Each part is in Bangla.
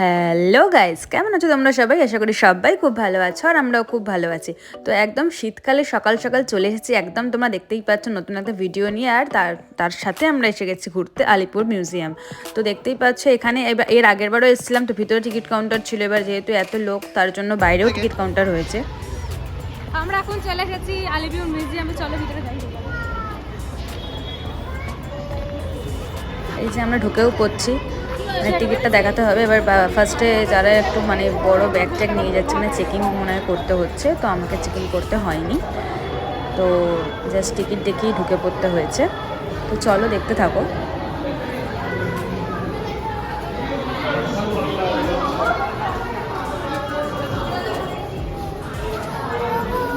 হ্যালো গাইস কেমন আছো তোমরা সবাই? আশা করি সবাই খুব ভালো আছো আর আমরাও খুব ভালো আছি। তো একদম শীতকালে সকাল সকাল চলে এসেছি। একদম তোমরা দেখতেই পাচ্ছ নতুন একটা ভিডিও নিয়ে আর তার তার সাথে আমরা এসে গেছি ঘুরতে আলিপুর মিউজিয়াম তো দেখতেই পাচ্ছ এখানে এবার এর আগের বারও এসেছিলাম তো ভিতরে টিকিট কাউন্টার ছিল। এবার যেহেতু এত লোক তার জন্য বাইরেও টিকিট কাউন্টার হয়েছে। আমরা এখন চলে এসেছি আলিবিউ মিউজিয়ামে চলো ভিতরে যাই। এই যে আমরা ঢুকেও পড়ছি। টিকিটটা দেখাতে হবে। এবার ফার্স্টে যারা একটু মানে বড় ব্যাগ ট্যাগ নিয়ে যাচ্ছে মানে চেকিং মনে হয় করতে হচ্ছে তো আমাকে চেকিং করতে হয়নি। তো জাস্ট টিকিট দেখেই ঢুকে পড়তে হয়েছে। তো চলো দেখতে থাকো।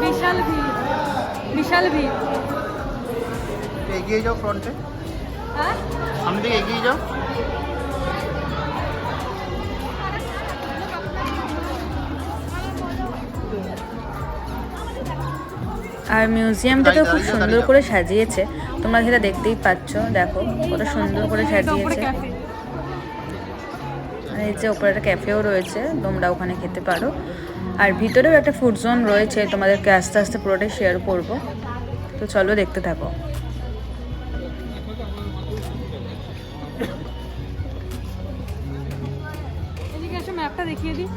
বিশাল ভিড় বিশাল ভিড়। এগিয়ে যাও ফ্রন্টে হ্যাঁ? সামনে দিকে এগিয়ে যাও। আর মিউজিয়ামটাকে খুব সুন্দর করে সাজিয়েছে। তোমরা সেটা দেখতেই পাচ্ছ দেখো কত সুন্দর করে সাজিয়েছে। আর এই যে ওপরে একটা ক্যাফেও রয়েছে তোমরা ওখানে খেতে পারো। আর ভিতরেও একটা ফুড জোন রয়েছে তোমাদেরকে আস্তে আস্তে পুরোটাই শেয়ার করব। তো চলো দেখতে থাকো। ম্যাপটা দেখিয়ে দিই।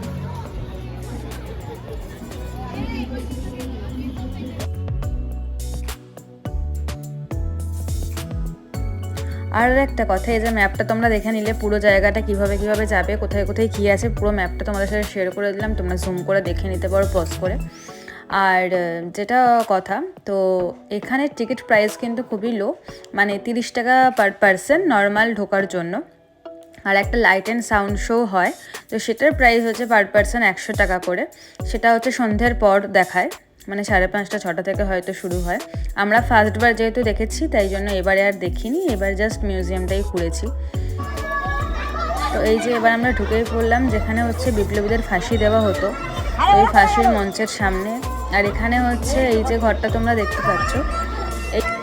আর একটা কথা, এই যে ম্যাপটা তোমরা দেখে নিলে পুরো জায়গাটা কীভাবে কীভাবে যাবে, কোথায় কোথায় কী আছে, পুরো ম্যাপটা তোমাদের সাথে শেয়ার করে দিলাম, তোমরা জুম করে দেখে নিতে পারো পজ করে। আর যেটা কথা, তো এখানে টিকিট প্রাইস কিন্তু খুবই লো মানে তিরিশ টাকা পার পার্সন নর্মাল ঢোকার জন্য। আর একটা লাইট অ্যান্ড সাউন্ড শো হয়, তো সেটার প্রাইস হচ্ছে পার পার্সন একশো টাকা করে। সেটা হচ্ছে সন্ধ্যের পর দেখায়। মানে সাড়ে পাঁচটা, ছটা থেকে হয়তো শুরু হয়। আমরা ফার্স্টবার যেহেতু দেখেছি, তাই জন্য এবারে আর দেখিনি, এবার জাস্ট মিউজিয়ামটাই ঘুরেছি। তো এই যে এবার আমরা ঢুকেই পড়লাম, যেখানে হচ্ছে বিপ্লবীদের ফাঁসি দেওয়া হতো। এই ফাঁসির মঞ্চের সামনে। আর এখানে হচ্ছে এই যে ঘরটা তোমরা দেখতে পাচ্ছ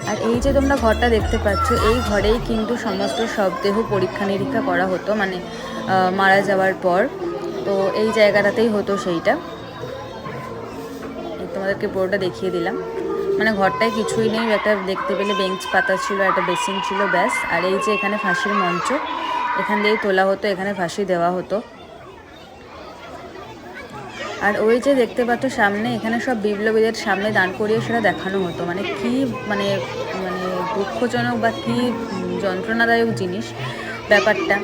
আর এই যে তোমরা ঘরটা দেখতে পাচ্ছ, এই ঘরেই কিন্তু সমস্ত শবদেহ পরীক্ষা নিরীক্ষা করা হতো। মানে মারা যাওয়ার পর। তো এই জায়গাটাতেই হতো সেইটা। তোমাদেরকে পুরোটা দেখিয়ে দিলাম। মানে ঘরটায় কিছুই নেই, একটা দেখতে পেলে বেঞ্চ পাতা ছিল, একটা বেসিন ছিল, ব্যাস। আর এই যে এখানে ফাঁসির মঞ্চ, এখান দিয়েই তোলা হতো, এখানে ফাঁসি দেওয়া হতো। আর ওই যে দেখতে পাচ্ছ সামনে, এখানে সব বিপ্লবীদের সামনে দান করিয়ে সেটা দেখানো হতো। মানে কি মানে মানে দুঃখজনক বা কি যন্ত্রণাদায়ক জিনিস ব্যাপারটা।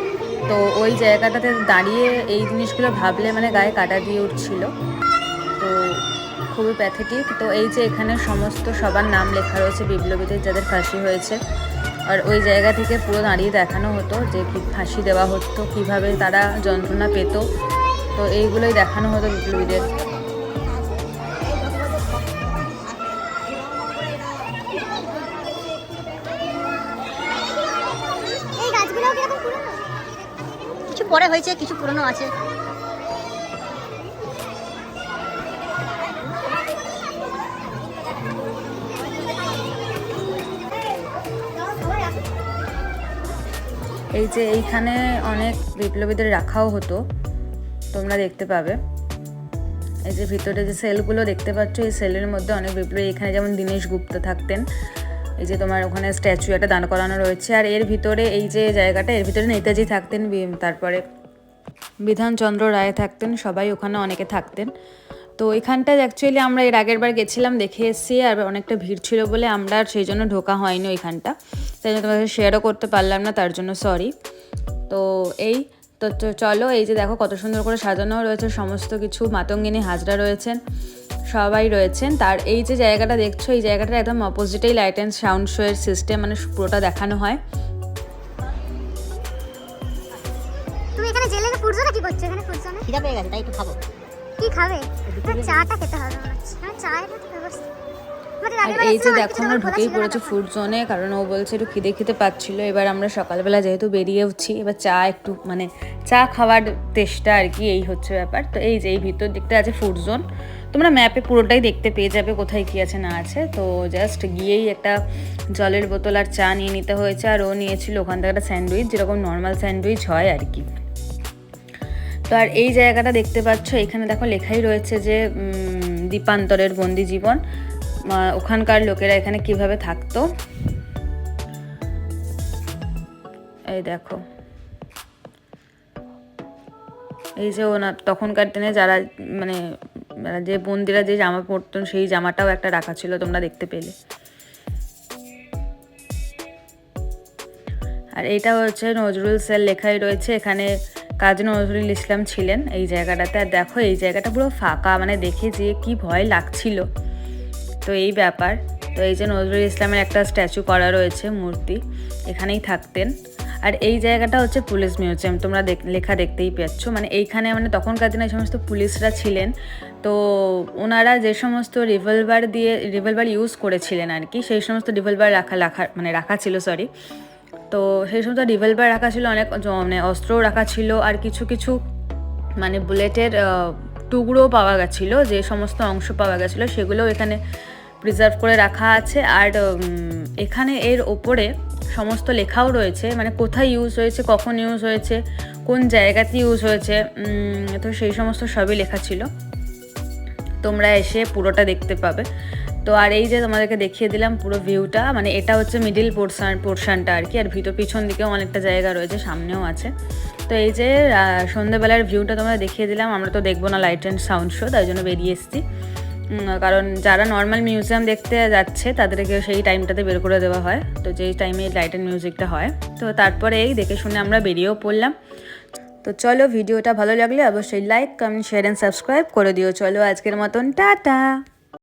তো ওই জায়গাটাতে দাঁড়িয়ে এই জিনিসগুলো ভাবলে মানে গায়ে কাটা দিয়ে উঠছিল। তো খুবই প্যাথেটিক তো এই যে এখানে সমস্ত সবার নাম লেখা রয়েছে বিপ্লবীদের, যাদের ফাঁসি হয়েছে। আর ওই জায়গা থেকে পুরো দাঁড়িয়ে দেখানো হতো যে কি ফাঁসি দেওয়া হতো, কীভাবে তারা যন্ত্রণা পেত। তো এইগুলোই দেখানো হতো বিপ্লবীদের। কিছু পরে হয়েছে, কিছু পুরনো আছে। এই যে এইখানে অনেক বিপ্লবীদের রাখাও হতো, তোমরা দেখতে পাবে। এই যে ভিতরে যে সেলগুলো দেখতে পাচ্ছ, এই সেলের মধ্যে অনেক বিপ্লবী, এখানে যেমন দীনেশ গুপ্ত থাকতেন, এই যে তোমার ওখানে স্ট্যাচু একটা দান করানো রয়েছে। আর এর ভিতরে এই যে জায়গাটা, এর ভিতরে নেতাজি থাকতেন তারপরে বিধানচন্দ্র রায় থাকতেন, সবাই ওখানে অনেকে থাকতেন। তো এখানটায় অ্যাকচুয়ালি আমরা এর আগের বার গেছিলাম দেখে এসেছি আর অনেকটা ভিড় ছিল বলে আমরা আর সেই জন্য ঢোকা হয়নি ওইখানটা। তাই জন্য তোমাদের শেয়ারও করতে পারলাম না তার জন্য সরি তো এই তো চলো এই যে দেখো কত সুন্দর করে সাজানো রয়েছে সমস্ত কিছু। মাতঙ্গিনী হাজরা রয়েছেন সবাই রয়েছেন। তার এই যে জায়গাটা দেখছ এই জায়গাটার একদম অপোজিটেই লাইট অ্যান্ড সাউন্ড শো এর সিস্টেম মানে পুরোটা দেখানো হয়। তুমি এখানে জেলে ফুটছো না কি করছ? এখানে ফুটছো না খিদা পেয়ে গেছে তাই একটু খাব। কি খাবে চাটা খেতে হবে হ্যাঁ চায়ের ব্যবস্থা। আর এই যে দেখো আমরা ঢুকেই পড়েছি ফুড জোনে কারণ ও বলছে একটু খিদে খেতে পাচ্ছিল। এবার আমরা সকালবেলা যেহেতু বেরিয়েওছি এবার চা একটু মানে চা খাওয়ার তেষ্টা আর কি এই হচ্ছে ব্যাপার। তো এই যে এই ভিতর দিকটা আছে ফুড জোন তোমরা ম্যাপে পুরোটাই দেখতে পেয়ে যাবে কোথায় কি আছে না আছে। তো জাস্ট গিয়েই একটা জলের বোতল আর চা নিয়ে নিতে হয়েছে আর ও নিয়েছিল ওখান থেকে একটা স্যান্ডউইচ যেরকম নর্মাল স্যান্ডউইচ হয় আর কি। তো আর এই জায়গাটা দেখতে পাচ্ছ এখানে দেখো লেখাই রয়েছে যে উম, দ্বীপান্তরের বন্দি জীবন। ওখানকার লোকেরা এখানে কীভাবে থাকতো? এই দেখো। এই যে ওনার তখনকার দিনে যারা মানে যে বন্দিরা যে জামা পরতেন সেই জামাটাও একটা রাখা ছিল তোমরা দেখতে পেলে। আর এটা হচ্ছে নজরুল স্যার লেখাই রয়েছে এখানে কাজী নজরুল ইসলাম ছিলেন এই জায়গাটাতে। আর দেখো, এই জায়গাটা পুরো ফাঁকা মানে দেখে যে কি ভয় লাগছিল। তো এই ব্যাপার। তো এই যে নজরুল ইসলামের একটা স্ট্যাচু করা রয়েছে, মূর্তি, এখানেই থাকতেন। আর এই জায়গাটা হচ্ছে পুলিশ মিউজিয়াম, তোমরা লেখা দেখতেই পাচ্ছ মানে এইখানে মানে তখনকার দিনে সমস্ত পুলিশরা ছিলেন, তো ওনারা যে সমস্ত রিভলভার দিয়ে রিভলভার ইউজ করেছিলেন আর কি, সেই সমস্ত রিভলভার রাখা রাখা মানে রাখা ছিল সরি তো সেই সমস্ত রিভলভার রাখা ছিল অনেক মানে অস্ত্রও রাখা ছিল আর কিছু কিছু মানে বুলেটের আহ, টুকরোও পাওয়া গেছিল যে সমস্ত অংশ পাওয়া গেছিল সেগুলোও এখানে প্রিজার্ভ করে রাখা আছে। আর এখানে এর ওপরে সমস্ত লেখাও রয়েছে মানে কোথায় ইউজ হয়েছে কখন ইউজ হয়েছে কোন জায়গাতে ইউজ হয়েছে তো সেই সমস্ত সবই লেখা ছিল। তোমরা এসে পুরোটা দেখতে পাবে। তো আর এই যে তোমাদেরকে দেখিয়ে দিলাম পুরো ভিউটা মানে এটা হচ্ছে মিডিল পোর্শন পোর্শনটা আর কি, আর ভিতর পিছন দিকেও অনেকটা জায়গা রয়েছে, সামনেও আছে। তো এই যে সন্ধ্যেবেলার ভিউটা তোমরা দেখিয়ে দিলাম, আমরা তো দেখব না লাইট অ্যান্ড সাউন্ড শো তাই জন্য বেরিয়ে এসেছি। কারণ যারা নর্মাল মিউজিয়াম দেখতে যাচ্ছে, তাদেরকে সেই টাইমটাতে বের করে দেওয়া হয়। তো যেই টাইমে লাইট অ্যান্ড মিউজিকটা হয়। তো তারপরে এই দেখে শুনে আমরা বেরিয়েও পড়লাম। তো চলো ভিডিওটা ভালো লাগলে অবশ্যই like comment share and subscribe করে দিও। চলো আজকের মতন, টাটা!